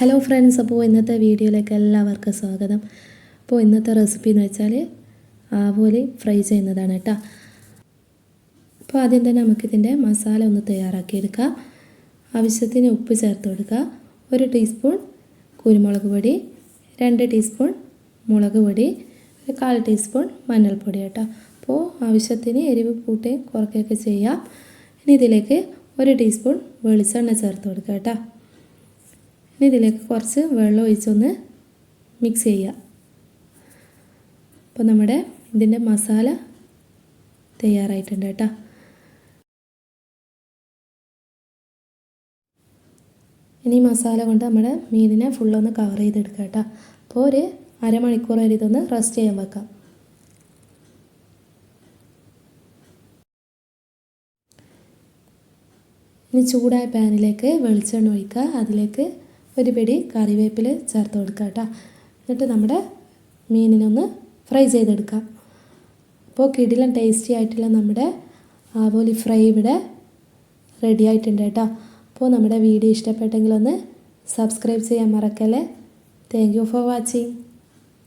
Hello friends അപ്പോൾ ഇന്നത്തെ വീഡിയോയിലേക്ക് എല്ലാവർക്കും സ്വാഗതം. അപ്പോൾ ഇന്നത്തെ റെസിപ്പി എന്ന് വെച്ചാൽ ആവോലി ഫ്രൈ ചെയ്യുന്നതാണ് കേട്ടോ. അപ്പോൾ ആദ്യം തന്നെ നമുക്കിതിന്റെ മസാല ഒന്ന് തയ്യാറാക്കിയെടുക്കാം. ആവശ്യത്തിന് ഉപ്പ് ചേർത്ത് കൊടുക്കുക ഒരു ടീസ്പൂൺ കുരുമുളക് പൊടി രണ്ട് ടീസ്പൂൺ മുളക് പൊടി ഒരു കാൽ ടീസ്പൂൺ മഞ്ഞൾപ്പൊടി കേട്ടോ. അപ്പോൾ ആവശ്യത്തിന് എരിവ് കൂട്ടുകയും കുറയ്ക്കുകയൊക്കെ ചെയ്യാം. ഇനി ഇതിലേക്ക് ഒരു ടീസ്പൂൺ വെളിച്ചെണ്ണ ചേർത്ത് കൊടുക്കുക കേട്ടോ. ഇനി ഇതിലേക്ക് കുറച്ച് വെള്ളം ഒഴിച്ചൊന്ന് മിക്സ് ചെയ്യുക. അപ്പോൾ നമ്മുടെ ഇതിന്റെ മസാല തയ്യാറായിട്ടുണ്ട് കേട്ടോ. ഇനി മസാല കൊണ്ട് നമ്മുടെ മീനിനെ ഫുള്ളൊന്ന് കവർ ചെയ്തെടുക്കുക കേട്ടോ. അപ്പോൾ ഒരു അരമണിക്കൂർ വരെ ഇതൊന്ന് റെസ്റ്റ് ചെയ്യാൻ വെക്കാം. ഇനി ചൂടായ പാനിലേക്ക് വെളിച്ചെണ്ണ ഒഴിക്കുക. അതിലേക്ക് ഒരു പിടി കറിവേപ്പില ചേർത്ത് കൊടുക്കുക കേട്ടോ. എന്നിട്ട് നമ്മുടെ മീനിനൊന്ന് ഫ്രൈ ചെയ്തെടുക്കാം. അപ്പോൾ കിടിലൻ ടേസ്റ്റി ആയിട്ടുള്ള നമ്മുടെ ആവോലി ഫ്രൈ ഇവിടെ റെഡി ആയിട്ടുണ്ട് കേട്ടോ. അപ്പോൾ നമ്മുടെ വീഡിയോ ഇഷ്ടപ്പെട്ടെങ്കിൽ ഒന്ന് സബ്സ്ക്രൈബ് ചെയ്യാൻ മറക്കല്ലേ. Thank you for watching